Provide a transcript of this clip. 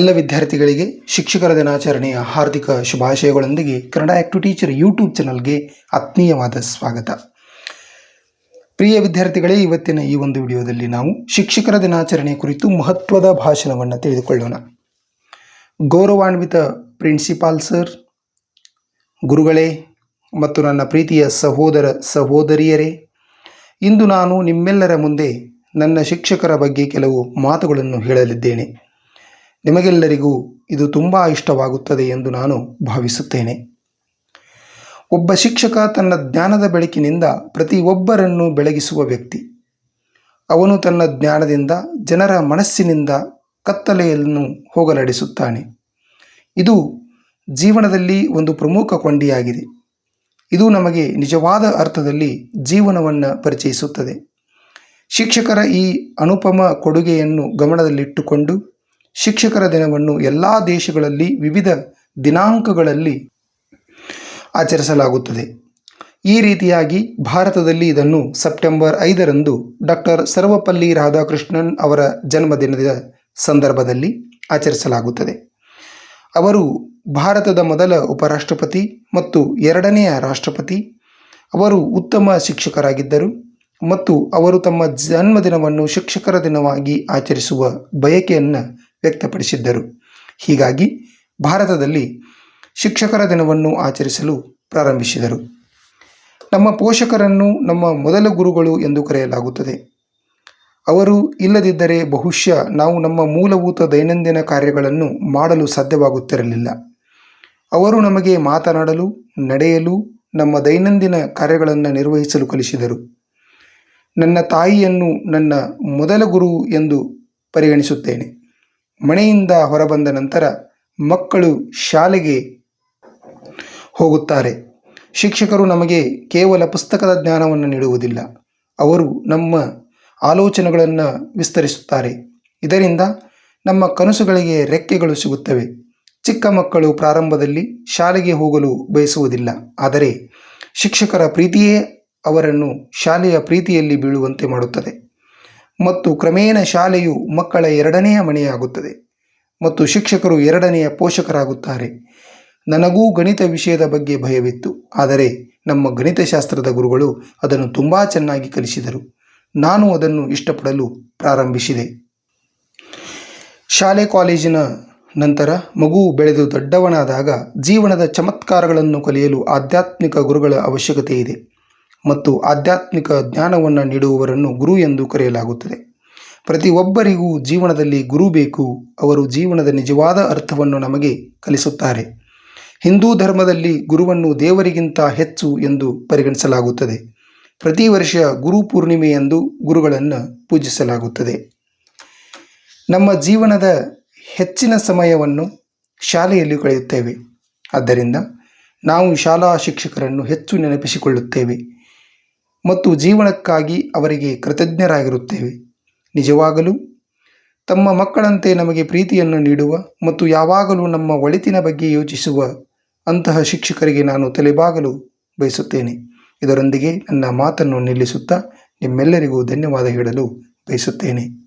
ಎಲ್ಲ ವಿದ್ಯಾರ್ಥಿಗಳಿಗೆ ಶಿಕ್ಷಕರ ದಿನಾಚರಣೆಯ ಹಾರ್ದಿಕ ಶುಭಾಶಯಗಳೊಂದಿಗೆ ಕನ್ನಡ ಆ್ಯಕ್ಟು ಟೀಚರ್ ಯೂಟ್ಯೂಬ್ ಚಾನಲ್ಗೆ ಆತ್ಮೀಯವಾದ ಸ್ವಾಗತ. ಪ್ರಿಯ ವಿದ್ಯಾರ್ಥಿಗಳೇ, ಇವತ್ತಿನ ಈ ಒಂದು ವಿಡಿಯೋದಲ್ಲಿ ನಾವು ಶಿಕ್ಷಕರ ದಿನಾಚರಣೆ ಕುರಿತು ಮಹತ್ವದ ಭಾಷಣವನ್ನು ತಿಳಿದುಕೊಳ್ಳೋಣ. ಗೌರವಾನ್ವಿತ ಪ್ರಿನ್ಸಿಪಾಲ್ ಸರ್, ಗುರುಗಳೇ ಮತ್ತು ನನ್ನ ಪ್ರೀತಿಯ ಸಹೋದರ ಸಹೋದರಿಯರೇ, ಇಂದು ನಾನು ನಿಮ್ಮೆಲ್ಲರ ಮುಂದೆ ನನ್ನ ಶಿಕ್ಷಕರ ಬಗ್ಗೆ ಕೆಲವು ಮಾತುಗಳನ್ನು ಹೇಳಲಿದ್ದೇನೆ. ನಿಮಗೆಲ್ಲರಿಗೂ ಇದು ತುಂಬ ಇಷ್ಟವಾಗುತ್ತದೆ ಎಂದು ನಾನು ಭಾವಿಸುತ್ತೇನೆ. ಒಬ್ಬ ಶಿಕ್ಷಕ ತನ್ನ ಜ್ಞಾನದ ಬೆಳಕಿನಿಂದ ಪ್ರತಿಯೊಬ್ಬರನ್ನು ಬೆಳಗಿಸುವ ವ್ಯಕ್ತಿ. ಅವನು ತನ್ನ ಜ್ಞಾನದಿಂದ ಜನರ ಮನಸ್ಸಿನಿಂದ ಕತ್ತಲೆಯನ್ನು ಹೋಗಲಾಡಿಸುತ್ತಾನೆ. ಇದು ಜೀವನದಲ್ಲಿ ಒಂದು ಪ್ರಮುಖ ಕೊಂಡಿಯಾಗಿದೆ. ಇದು ನಮಗೆ ನಿಜವಾದ ಅರ್ಥದಲ್ಲಿ ಜೀವನವನ್ನು ಪರಿಚಯಿಸುತ್ತದೆ. ಶಿಕ್ಷಕರ ಈ ಅನುಪಮ ಕೊಡುಗೆಯನ್ನು ಗಮನದಲ್ಲಿಟ್ಟುಕೊಂಡು ಶಿಕ್ಷಕರ ದಿನವನ್ನು ಎಲ್ಲ ದೇಶಗಳಲ್ಲಿ ವಿವಿಧ ದಿನಾಂಕಗಳಲ್ಲಿ ಆಚರಿಸಲಾಗುತ್ತದೆ. ಈ ರೀತಿಯಾಗಿ ಭಾರತದಲ್ಲಿ ಇದನ್ನು ಸೆಪ್ಟೆಂಬರ್ ಐದರಂದು ಡಾಕ್ಟರ್ ಸರ್ವಪಲ್ಲಿ ರಾಧಾಕೃಷ್ಣನ್ ಅವರ ಜನ್ಮದಿನದ ಸಂದರ್ಭದಲ್ಲಿ ಆಚರಿಸಲಾಗುತ್ತದೆ. ಅವರು ಭಾರತದ ಮೊದಲ ಉಪರಾಷ್ಟ್ರಪತಿ ಮತ್ತು ಎರಡನೆಯ ರಾಷ್ಟ್ರಪತಿ. ಅವರು ಉತ್ತಮ ಶಿಕ್ಷಕರಾಗಿದ್ದರು ಮತ್ತು ಅವರು ತಮ್ಮ ಜನ್ಮದಿನವನ್ನು ಶಿಕ್ಷಕರ ದಿನವಾಗಿ ಆಚರಿಸುವ ಬಯಕೆಯನ್ನು ವ್ಯಕ್ತಪಡಿಸಿದ್ದರು. ಹೀಗಾಗಿ ಭಾರತದಲ್ಲಿ ಶಿಕ್ಷಕರ ದಿನವನ್ನು ಆಚರಿಸಲು ಪ್ರಾರಂಭಿಸಿದರು. ನಮ್ಮ ಪೋಷಕರನ್ನು ನಮ್ಮ ಮೊದಲ ಗುರುಗಳು ಎಂದು ಕರೆಯಲಾಗುತ್ತದೆ. ಅವರು ಇಲ್ಲದಿದ್ದರೆ ಬಹುಶಃ ನಾವು ನಮ್ಮ ಮೂಲಭೂತ ದೈನಂದಿನ ಕಾರ್ಯಗಳನ್ನು ಮಾಡಲು ಸಾಧ್ಯವಾಗುತ್ತಿರಲಿಲ್ಲ. ಅವರು ನಮಗೆ ಮಾತನಾಡಲು, ನಡೆಯಲು, ನಮ್ಮ ದೈನಂದಿನ ಕಾರ್ಯಗಳನ್ನು ನಿರ್ವಹಿಸಲು ಕಲಿಸಿದರು. ನನ್ನ ತಾಯಿಯನ್ನು ನನ್ನ ಮೊದಲ ಗುರು ಎಂದು ಪರಿಗಣಿಸುತ್ತೇನೆ. ಮನೆಯಿಂದ ಹೊರಬಂದ ನಂತರ ಮಕ್ಕಳು ಶಾಲೆಗೆ ಹೋಗುತ್ತಾರೆ. ಶಿಕ್ಷಕರು ನಮಗೆ ಕೇವಲ ಪುಸ್ತಕದ ಜ್ಞಾನವನ್ನು ನೀಡುವುದಿಲ್ಲ. ಅವರು ನಮ್ಮ ಆಲೋಚನೆಗಳನ್ನು ವಿಸ್ತರಿಸುತ್ತಾರೆ. ಇದರಿಂದ ನಮ್ಮ ಕನಸುಗಳಿಗೆ ರೆಕ್ಕೆಗಳು ಸಿಗುತ್ತವೆ. ಚಿಕ್ಕ ಮಕ್ಕಳು ಪ್ರಾರಂಭದಲ್ಲಿ ಶಾಲೆಗೆ ಹೋಗಲು ಬಯಸುವುದಿಲ್ಲ. ಆದರೆ ಶಿಕ್ಷಕರ ಪ್ರೀತಿಯೇ ಅವರನ್ನು ಶಾಲೆಯ ಪ್ರೀತಿಯಲ್ಲಿ ಬೀಳುವಂತೆ ಮಾಡುತ್ತದೆ. ಮತ್ತು ಕ್ರಮೇಣ ಶಾಲೆಯು ಮಕ್ಕಳ ಎರಡನೆಯ ಮನೆಯಾಗುತ್ತದೆ ಮತ್ತು ಶಿಕ್ಷಕರು ಎರಡನೆಯ ಪೋಷಕರಾಗುತ್ತಾರೆ. ನನಗೂ ಗಣಿತ ವಿಷಯದ ಬಗ್ಗೆ ಭಯವಿತ್ತು, ಆದರೆ ನಮ್ಮ ಗಣಿತಶಾಸ್ತ್ರದ ಗುರುಗಳು ಅದನ್ನು ತುಂಬ ಚೆನ್ನಾಗಿ ಕಲಿಸಿದರು. ನಾನು ಅದನ್ನು ಇಷ್ಟಪಡಲು ಪ್ರಾರಂಭಿಸಿದೆ. ಶಾಲೆ ಕಾಲೇಜಿನ ನಂತರ ಮಗು ಬೆಳೆದು ದೊಡ್ಡವನಾದಾಗ ಜೀವನದ ಚಮತ್ಕಾರಗಳನ್ನು ಕಲಿಯಲು ಆಧ್ಯಾತ್ಮಿಕ ಗುರುಗಳ ಅವಶ್ಯಕತೆ ಇದೆ ಮತ್ತು ಆಧ್ಯಾತ್ಮಿಕ ಜ್ಞಾನವನ್ನು ನೀಡುವವರನ್ನು ಗುರು ಎಂದು ಕರೆಯಲಾಗುತ್ತದೆ. ಪ್ರತಿಯೊಬ್ಬರಿಗೂ ಜೀವನದಲ್ಲಿ ಗುರು ಬೇಕು. ಅವರು ಜೀವನದ ನಿಜವಾದ ಅರ್ಥವನ್ನು ನಮಗೆ ಕಲಿಸುತ್ತಾರೆ. ಹಿಂದೂ ಧರ್ಮದಲ್ಲಿ ಗುರುವನ್ನು ದೇವರಿಗಿಂತ ಹೆಚ್ಚು ಎಂದು ಪರಿಗಣಿಸಲಾಗುತ್ತದೆ. ಪ್ರತಿ ವರ್ಷ ಗುರು ಪೂರ್ಣಿಮೆಯಂದು ಗುರುಗಳನ್ನು ಪೂಜಿಸಲಾಗುತ್ತದೆ. ನಮ್ಮ ಜೀವನದ ಹೆಚ್ಚಿನ ಸಮಯವನ್ನು ಶಾಲೆಯಲ್ಲಿ ಕಳೆಯುತ್ತೇವೆ. ಆದ್ದರಿಂದ ನಾವು ಶಾಲಾ ಶಿಕ್ಷಕರನ್ನು ಹೆಚ್ಚು ನೆನಪಿಸಿಕೊಳ್ಳುತ್ತೇವೆ. ಮತ್ತು ಜೀವನಕ್ಕಾಗಿ ಅವರಿಗೆ ಕೃತಜ್ಞರಾಗಿರುತ್ತೇವೆ. ನಿಜವಾಗಲೂ, ತಮ್ಮ ಮಕ್ಕಳಂತೆ ನಮಗೆ ಪ್ರೀತಿಯನ್ನು ನೀಡುವ ಮತ್ತು ಯಾವಾಗಲೂ ನಮ್ಮ ಒಳಿತಿನ ಬಗ್ಗೆ ಯೋಚಿಸುವ ಅಂತಹ ಶಿಕ್ಷಕರಿಗೆ ನಾನು ತಲೆಬಾಗಲು ಬಯಸುತ್ತೇನೆ. ಇದರೊಂದಿಗೆ ನನ್ನ ಮಾತನ್ನು ನಿಲ್ಲಿಸುತ್ತಾ ನಿಮ್ಮೆಲ್ಲರಿಗೂ ಧನ್ಯವಾದ ಹೇಳಲು ಬಯಸುತ್ತೇನೆ.